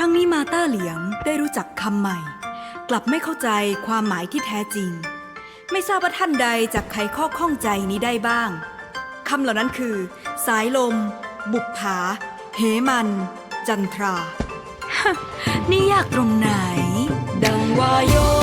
รั้งนี้มาต้าเหลียงได้รู้จักคำใหม่ กลับไม่เข้าใจความหมายที่แท้จริง ไม่ทราบว่าท่านใดจะไขข้อข้องใจนี้ได้บ้างคำเหล่านั้นคือ สายลม บุกผาเหมัน จันทรา นี่ยากตรงไหน ดังวายโย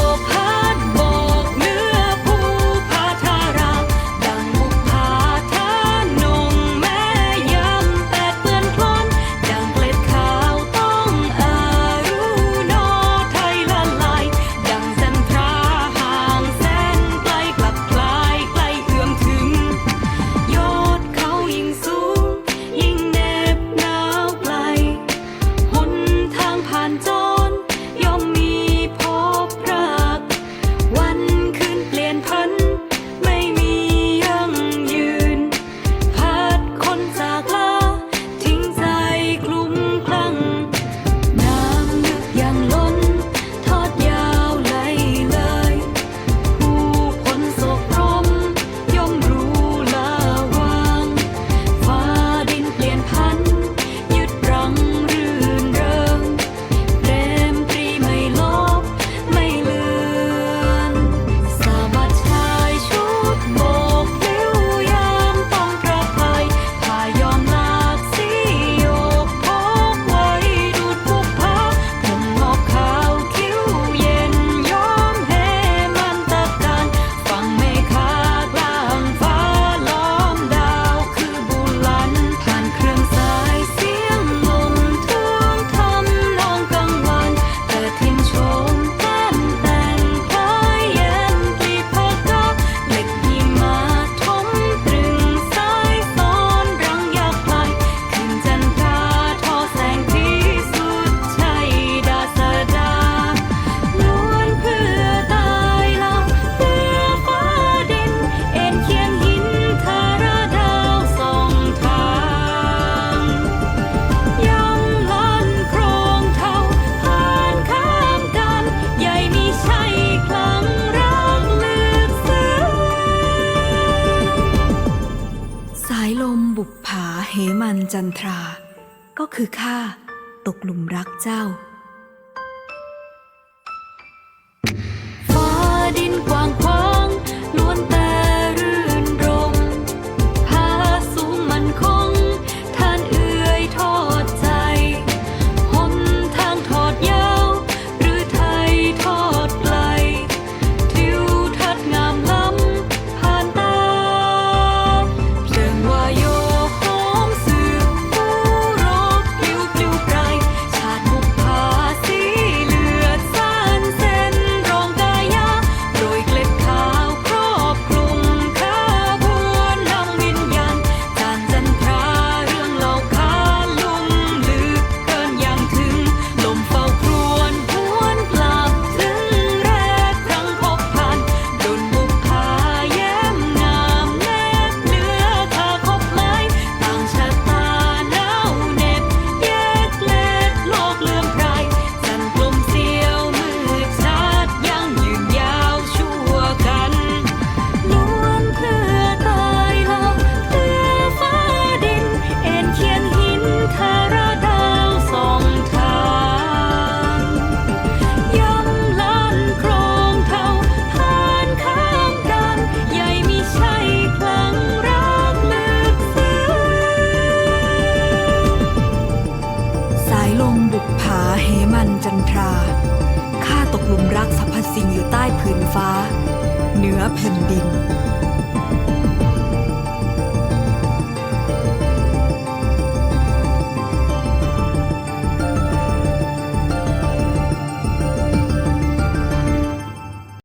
มันจันทรา ก็คือข้าตกหลุมรักเจ้า แผ่นดิน